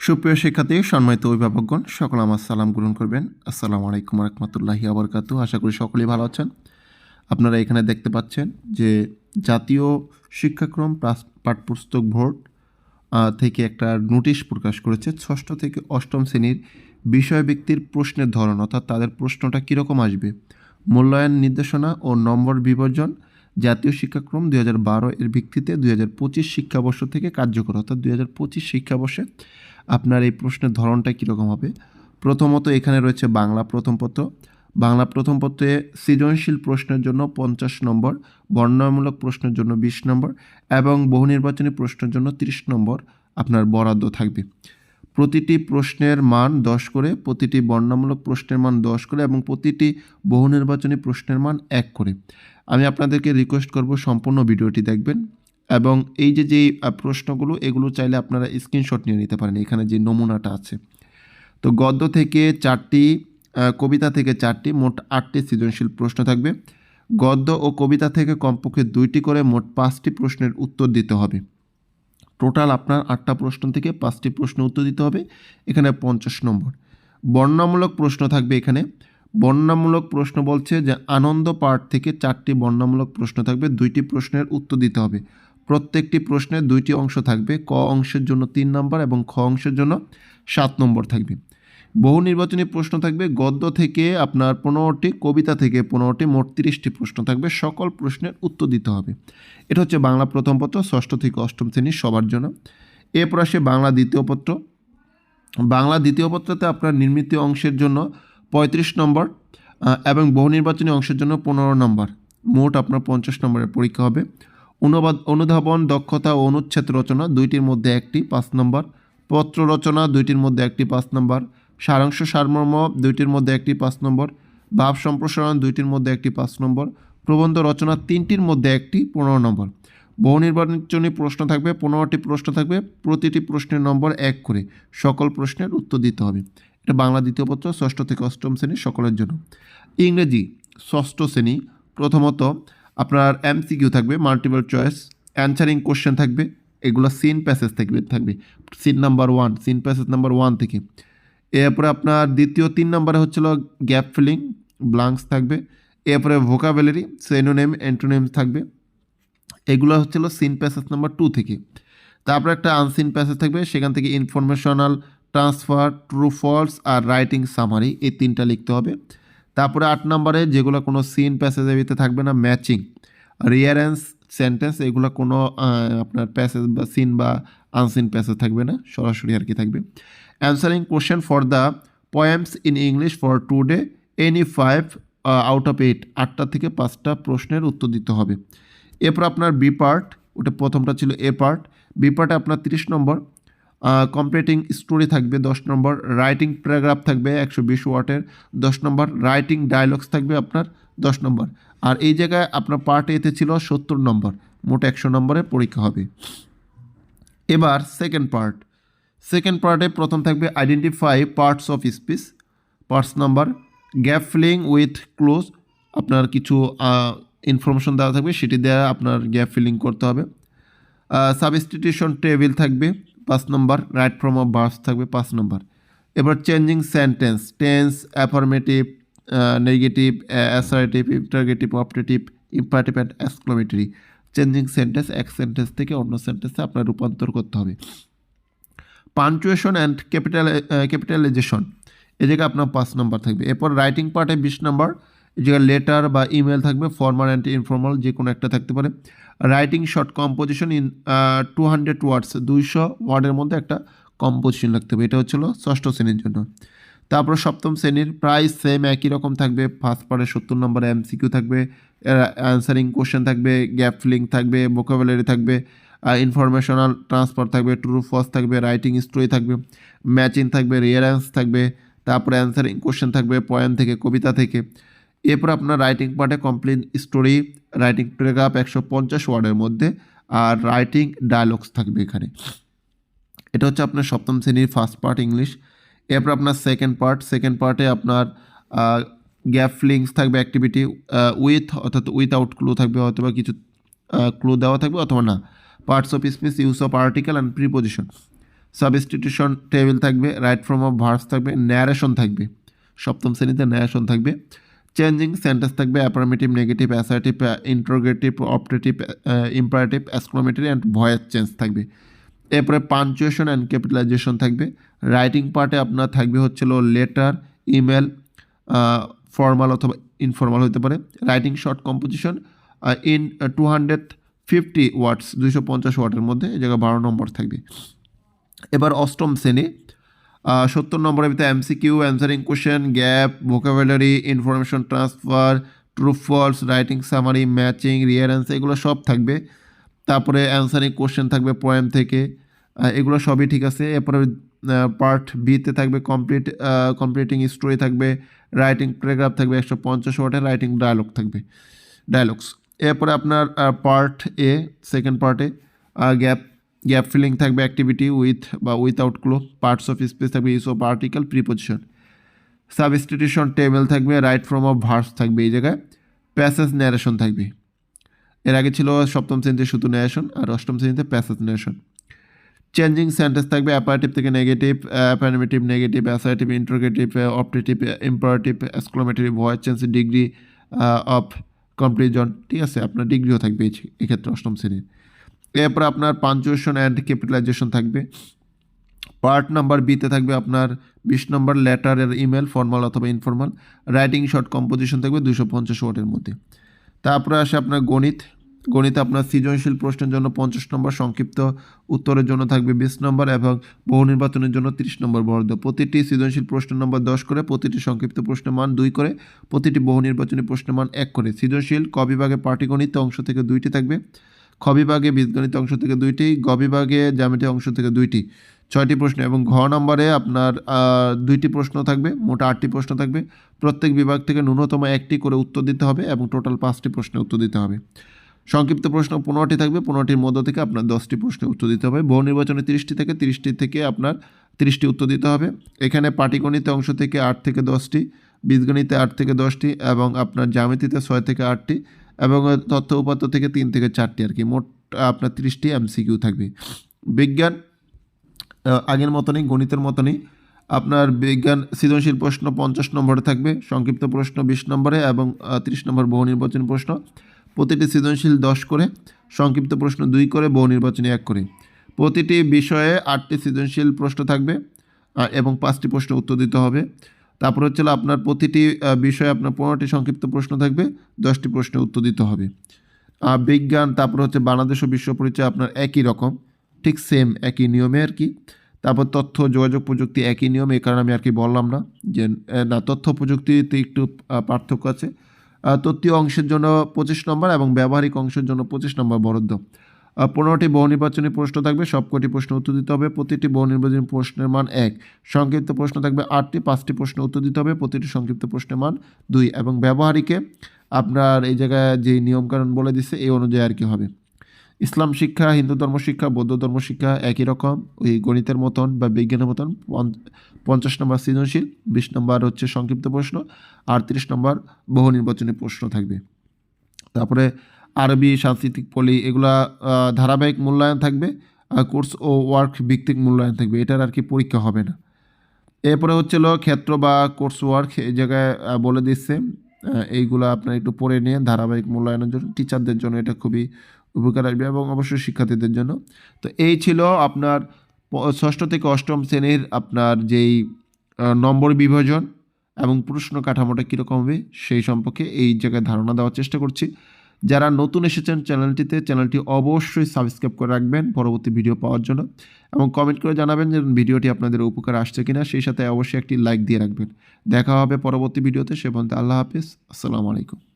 সুপ্রিয় শিক্ষার্থী, সম্মানিত অভিভাবকগণ, সকল আমার সালাম গ্রহণ করবেন। আসসালামু আলাইকুম রহমতুল্লাহি আবরকাতু আশা করি সকলেই ভালো আছেন। আপনারা এখানে দেখতে পাচ্ছেন যে জাতীয় শিক্ষাক্রম পাস- পাঠ্যপুস্তক বোর্ড থেকে একটা নোটিশ প্রকাশ করেছে। ষষ্ঠ থেকে অষ্টম শ্রেণির বিষয় ব্যক্তির প্রশ্নের ধরন, অর্থাৎ তাদের প্রশ্নটা কীরকম আসবে? মূল্যায়ন নির্দেশনা ও নম্বর বিভাজন জাতীয় শিক্ষাক্রম দুই হাজার বারো এর ভিত্তিতে দুই হাজার পঁচিশ শিক্ষাবর্ষ থেকে কার্যকর, অর্থাৎ দুই হাজার পঁচিশ শিক্ষাবর্ষে আপনার এই প্রশ্নের ধরনটা কীরকম হবে? প্রথমত এখানে রয়েছে বাংলা প্রথম পত্র। বাংলা প্রথম পত্রে সৃজনশীল প্রশ্নের জন্য পঞ্চাশ নম্বর, বর্ণনামূলক প্রশ্নের জন্য বিশ নম্বর এবং বহু নির্বাচনী প্রশ্নের জন্য তিরিশ নম্বর আপনার বরাদ্দ থাকবে। প্রতিটি প্রশ্নের মান দশ করে, প্রতিটি বর্ণনামূলক প্রশ্নের মান দশ করে এবং প্রতিটি বহু নির্বাচনী প্রশ্নের মান এক করে। আমি আপনাদেরকে রিকোয়েস্ট করব সম্পূর্ণ ভিডিওটি দেখবেন। এবং এই যে যে প্রশ্নগুলো, এগুলো চাইলে আপনারা স্ক্রিনশট নিয়ে নিতে পারেন। এখানে যে নমুনাটা আছে। তো গদ্য থেকে চারটি কবিতা থেকে চারটি, মোট আটটি সৃজনশীল প্রশ্ন থাকবে। গদ্য ও কবিতা থেকে কমপক্ষে দুইটি করে মোট পাঁচটি প্রশ্নের উত্তর দিতে হবে। টোটাল আপনার আটটা প্রশ্ন থেকে পাঁচটি প্রশ্ন উত্তর দিতে হবে। এখানে পঞ্চাশ নম্বর। বর্ণামূলক প্রশ্ন থাকবে এখানে। বর্ণামূলক প্রশ্ন বলছে যে, আনন্দ পার্ট থেকে চারটি বর্ণামূলক প্রশ্ন থাকবে। দুইটি প্রশ্নের উত্তর দিতে হবে। প্রত্যেকটি প্রশ্নের দুইটি অংশ থাকবে। ক অংশের জন্য তিন নম্বর এবং খ অংশের জন্য সাত নম্বর থাকবে। বহু নির্বাচনী প্রশ্ন থাকবে। গদ্য থেকে আপনার পনেরোটি, কবিতা থেকে পনেরোটি, মোট তিরিশটি প্রশ্ন থাকবে। সকল প্রশ্নের উত্তর দিতে হবে। এটা হচ্ছে বাংলা প্রথম পত্র, ষষ্ঠ থেকে অষ্টম শ্রেণির সবার জন্য। এরপর আসে বাংলা দ্বিতীয় পত্র। বাংলা দ্বিতীয় পত্রতে আপনার নির্মিত অংশের জন্য পঁয়ত্রিশ নম্বর এবং বহু নির্বাচনী অংশের জন্য পনেরো নম্বর। মোট আপনার পঞ্চাশ নম্বরের পরীক্ষা হবে। অনুবাদ, অনুধাবন, দক্ষতা ও অনুচ্ছেদ রচনা দুইটির মধ্যে একটি, পাঁচ নম্বর। পত্র রচনা দুইটির মধ্যে একটি, পাঁচ নম্বর। সারাংশ সারমর্ম দুইটির মধ্যে একটি, পাঁচ নম্বর। ভাব সম্প্রসারণ দুইটির মধ্যে একটি, পাঁচ নম্বর। প্রবন্ধ রচনা তিনটির মধ্যে একটি, পনেরো নম্বর। বহু নির্বাচনী প্রশ্ন থাকবে, পনেরোটি প্রশ্ন থাকবে, প্রতিটি প্রশ্নের নম্বর এক করে। সকল প্রশ্নের উত্তর দিতে হবে। এটা বাংলা দ্বিতীয় পত্র, ষষ্ঠ থেকে অষ্টম শ্রেণি সকলের জন্য। ইংরেজি, ষষ্ঠ শ্রেণি, প্রথমত আপনার এমসিকিউ থাকবে মাল্টিপল চয়েস অ্যান্সারিং কোশ্চেন থাকবে, এগুলো সিন প্যাসেজ থাকবে থাকবে। Seen number one seen passage number one থেকে। এরপরে আপনার দ্বিতীয় তিন নম্বরে হচ্ছিল গ্যাপ ফিলিং ব্লাঙ্কস থাকবে। এরপরে ভোকাবুলারি সেনোনেম অ্যান্টোনেম থাকবে। এগুলো হচ্ছিল সিন প্যাসেজ নাম্বার টু থেকে। তারপরে একটা আনসিন প্যাসেজ থাকবে, সেখান থেকে ইনফরমেশনাল ট্রান্সফার ট্রু ফলস আর রাইটিং সামারি এই তিনটা লিখতে হবে। তারপরে আট নম্বরে যেগুলো কোনো সিন প্যাসেজের ভিতরে থাকবে না ম্যাচিং রিয়ারেন্স সেন্টেন্স এগুলো কোনো আপনার প্যাসেজ বা সিন বা আনসিন প্যাসেজ থাকবে না, সরাসরি আর কি থাকবে। Answering question for the poems in English for today any five out of eight আটটা থেকে পাঁচটা প্রশ্নের উত্তর দিতে হবে। এরপর আপনার বি পার্ট ওটা প্রথমটা ছিল এ পার্ট বি পার্টে আপনার তিরিশ নম্বর কমপ্লিটিং স্টোরি থাকবে দশ নম্বর রাইটিং প্যারাগ্রাফ থাকবে একশো বিশ ওয়াটের দশ নম্বর রাইটিং ডায়লগস থাকবে আপনার দশ নম্বর। আর এই জায়গায় আপনার পার্ট এতে ছিল সত্তর নম্বর, মোট একশো নম্বরের পরীক্ষা হবে। এবার সেকেন্ড পার্ট সেকেন্ড পার্টে প্রথম থাকবে identify parts of speech parts number gap filling with clues আপনার কিছু ইনফরমেশন দেওয়া থাকবে, সেটি দেওয়া আপনার গ্যাপ ফিলিং করতে হবে। সাবস্টিটিউশন টেবিল থাকবে পাঁচ নম্বর রাইট ফ্রম অফ ভার্স থাকবে পাঁচ নম্বর। এবার changing sentence tense affirmative negative assertive interrogative optative imperative and exclamatory changing sentence এক সেন্টেন্স থেকে অন্য সেন্টেন্সে আপনার রূপান্তর করতে হবে। পাঞ্চুয়েশন অ্যান্ড ক্যাপিটাল ক্যাপিটালাইজেশন এই জায়গায় আপনার পাঁচ নম্বর থাকবে। এরপর রাইটিং পার্টে বিশ নম্বর। জায়গায় লেটার বা ইমেল থাকবে ফর্মাল অ্যান্ড ইনফর্মাল যে কোনো একটা থাকতে পারে। Writing short composition in two hundred words দুইশো ওয়ার্ডের মধ্যে একটা কম্পোজিশন লাগতে হবে। এটা হচ্ছিল ষষ্ঠ শ্রেণির জন্য। তারপর সপ্তম শ্রেণির, প্রায় সেম একই রকম থাকবে। ফার্স্ট পার্টে সত্তর নম্বরে এমসিকিউ থাকবে অ্যান্সারিং কোশ্চেন থাকবে গ্যাপ ফিলিং থাকবে ভোকাবুলারি থাকবে ইনফরমেশনাল ট্রান্সফার থাকবে ট্রু ফলস থাকবে রাইটিং স্টোরি থাকবে ম্যাচিং থাকবে রিয়ারেন্স থাকবে, তারপরে অ্যান্সারিং কোশ্চেন থাকবে পয়েম থেকে, কবিতা থেকে। এরপর আপনার রাইটিং পার্টে কমপ্লিট স্টোরি রাইটিং প্যারাগ্রাফ একশো পঞ্চাশ ওয়ার্ডের মধ্যে আর রাইটিং ডায়লগস থাকবে এখানে। এটা হচ্ছে আপনার সপ্তম শ্রেণির ফার্স্ট পার্ট ইংলিশ এরপর আপনার সেকেন্ড পার্ট সেকেন্ড পার্টে আপনার গ্যাপ ফিলিংস থাকবে অ্যাক্টিভিটি উইথ অর্থাৎ উইথআউট ক্লু থাকবে অথবা কিছু ক্লু দেওয়া থাকবে অথবা না। Parts of speech use of article and preposition substitution table থাকবে রাইট ফ্রম অফ ভার্স থাকবে ন্যারেশন থাকবে। সপ্তম শ্রেণীতে ন্যারেশন থাকবে। চেঞ্জিং সেন্টেন্স থাকবে affirmative negative assertive interrogative optative imperative exclamatory and voice change থাকবে। এরপরে পাঞ্চুয়েশন অ্যান্ড ক্যাপিটালাইজেশন থাকবে। রাইটিং পার্টে আপনার থাকবে হচ্ছিল লেটার ইমেল ফর্মাল অথবা ইনফর্মাল হতে পারে। Writing short composition in two hundred fifty words দুইশো পঞ্চাশ ওয়ার্ডের মধ্যে, এই জায়গায় বারো নম্বর থাকবে। এবার অষ্টম শ্রেণি সত্তর নম্বরের ভিতরে MCQ answering question gap vocabulary information transfer true false writing summary matching rearrange এগুলো সব থাকবে। তারপরে অ্যান্সারিং কোশ্চেন থাকবে পোয়েম থেকে। এগুলো সবই ঠিক আছে। এরপরে পার্ট বিতে থাকবে কমপ্লিট কমপ্লিটিং স্টোরি থাকবে। রাইটিং প্যারাগ্রাফ থাকবে একশো পঞ্চাশ ওয়াটের রাইটিং ডায়লগ থাকবে। ডায়লগস এরপরে আপনার পার্ট এ সেকেন্ড পার্টে গ্যাপ গ্যাপ ফিলিং থাকবে অ্যাক্টিভিটি উইথ বা without clue parts of speech থাকবে use of article preposition substitution table থাকবে রাইট ফ্রম অফ ভার্স থাকবে এই জায়গায় প্যাসেজ ন্যারেশন থাকবে। এর আগে ছিল সপ্তম শ্রেণীতে শুধু ন্যারেশন আর অষ্টম শ্রেণীতে প্যাসেজ ন্যারেশন চেঞ্জিং সেন্টেন্স থাকবে অ্যাপারেটিভ থেকে negative affirmative negative assertive interrogative optative imperative exclamative voice change degree of comparison ঠিক আছে, আপনার ডিগ্রিও থাকবে এক্ষেত্রে অষ্টম শ্রেণির। এরপর আপনার পাঞ্চুয়েশন অ্যান্ড ক্যাপিটালাইজেশন থাকবে। পার্ট নাম্বার বিতে থাকবে আপনার বিশ নম্বর লেটারের ইমেল ফর্মাল অথবা ইনফর্মাল রাইটিং শর্ট কম্পোজিশন থাকবে দুশো পঞ্চাশ ওয়াটের মধ্যে। তারপরে আসে আপনার গণিত। গণিতে আপনার সৃজনশীল প্রশ্নের জন্য পঞ্চাশ নম্বর সংক্ষিপ্ত উত্তরের জন্য থাকবে বিশ নম্বর এবং বহু নির্বাচনের জন্য তিরিশ নম্বর বরাদ্দ। প্রতিটি সৃজনশীল প্রশ্নের নম্বর দশ করে, প্রতিটি সংক্ষিপ্ত প্রশ্নের মান দুই করে, প্রতিটি বহু নির্বাচনী প্রশ্নের মান এক করে। সৃজনশীল ক বিভাগে পাটিগণিত অংশ থেকে দুইটি থাকবে। খ বিভাগে বীজগণিত অংশ থেকে দুইটি গ বিভাগে জ্যামিতি অংশ থেকে দুইটি। ছয়টি প্রশ্ন এবং ঘ নম্বরে আপনার দুইটি প্রশ্ন থাকবে, মোট আটটি প্রশ্ন থাকবে। প্রত্যেক বিভাগ থেকে ন্যূনতম একটি করে উত্তর দিতে হবে এবং টোটাল পাঁচটি প্রশ্নের উত্তর দিতে হবে। সংক্ষিপ্ত প্রশ্ন পনেরোটি থাকবে, পনেরোটির মধ্য থেকে আপনার দশটি প্রশ্নের উত্তর দিতে হবে। বহু নির্বাচনে তিরিশটি থেকে তিরিশটি থেকে আপনার তিরিশটি উত্তর দিতে হবে। এখানে পাটিগণিত অংশ থেকে আট থেকে দশটি, বীজগণিতে আট থেকে দশটি এবং আপনার জ্যামিতিতে ছয় থেকে আটটি। এবং তথ্য উপাত্ত থেকে তিন থেকে চারটি আর কি। মোট আপনার তিরিশটি এমসিকিউ থাকবে। বিজ্ঞান আগের মতনই, গণিতের মতনই। আপনার বিজ্ঞান সৃজনশীল প্রশ্ন পঞ্চাশ নম্বরে থাকবে, সংক্ষিপ্ত প্রশ্ন বিশ নম্বরে এবং তিরিশ নম্বর বহু নির্বাচনী প্রশ্ন। প্রতিটি সৃজনশীল দশ করে, সংক্ষিপ্ত প্রশ্ন দুই করে, বহু নির্বাচনী এক করে। প্রতিটি বিষয়ে আটটি সৃজনশীল প্রশ্ন থাকবে এবং পাঁচটি প্রশ্ন উত্তর দিতে হবে। তারপর হচ্ছে আপনার প্রতিটি বিষয়ে আপনার পনেরোটি সংক্ষিপ্ত প্রশ্ন থাকবে, দশটি প্রশ্নের উত্তর দিতে হবে। বিজ্ঞান, তারপর হচ্ছে বাংলাদেশ ও বিশ্ব পরিচয় আপনার একই রকম, ঠিক সেম একই নিয়মে আর কি। তারপর তথ্য, যোগাযোগ প্রযুক্তি একই নিয়ম, এই কারণে আমি আর কি বললাম না যে না, তথ্য প্রযুক্তিতে একটু পার্থক্য আছে। তত্ত্বীয় অংশের জন্য পঁচিশ নম্বর এবং ব্যবহারিক অংশের জন্য পঁচিশ নম্বর বরাদ্দ। পনেরোটি বহু নির্বাচনী প্রশ্ন থাকবে, সবকটি প্রশ্ন উত্তর দিতে হবে, প্রতিটি বহু নির্বাচনী প্রশ্নের মান এক। সংক্ষিপ্ত প্রশ্ন থাকবে আটটি, পাঁচটি প্রশ্ন উত্তর দিতে হবে, প্রতিটি সংক্ষিপ্ত প্রশ্নের মান দুই। এবং ব্যবহারিকে আপনার এই জায়গায় যে নিয়মকানুন বলে দিচ্ছে এই অনুযায়ী আর কি হবে। ইসলাম শিক্ষা, হিন্দু ধর্ম শিক্ষা, বৌদ্ধ ধর্ম শিক্ষা একই রকম, ওই গণিতের মতন বা বিজ্ঞানের মতন পঞ্চ- পঞ্চাশ নম্বর সৃজনশীল, বিশ নম্বর হচ্ছে সংক্ষিপ্ত প্রশ্ন, আটত্রিশ নম্বর বহু নির্বাচনী প্রশ্ন থাকবে। তারপরে আরবি, সাংস্কৃতিক, পলি এগুলা ধারাবাহিক মূল্যায়ন থাকবে কোর্স ও ওয়ার্ক ভিত্তিক মূল্যায়ন থাকবে। এটার আর কি পরীক্ষা হবে না। এরপরে হচ্ছিল ক্ষেত্র বা কোর্স ওয়ার্ক, এই জায়গায় বলে দিচ্ছে এইগুলো আপনার একটু পড়ে নিয়ে ধারাবাহিক মূল্যায়নের জন্য, টিচারদের জন্য এটা খুবই উপকার আসবে এবং অবশ্যই শিক্ষার্থীদের জন্য। তো এই ছিল আপনার ষষ্ঠ থেকে অষ্টম শ্রেণির আপনার যেই নম্বর বিভাজন এবং প্রশ্ন কাঠামোটা কীরকম হবে, সেই সম্পর্কে এই জায়গায় ধারণা দেওয়ার চেষ্টা করছি। যারা নতুন এসেছেন চ্যানেলটিতে, চ্যানেলটি অবশ্যই সাবস্ক্রাইব করে রাখবেন পরবর্তী ভিডিও পাওয়ার জন্য এবং কমেন্ট করে জানাবেন যে ভিডিওটি আপনাদের উপকার আসছে কিনা। সেই সাথে অবশ্যই একটি লাইক দিয়ে রাখবেন। দেখা হবে পরবর্তী ভিডিওতে। সে পর্যন্ত আল্লাহ হাফিজ। আসসালামু আলাইকুম।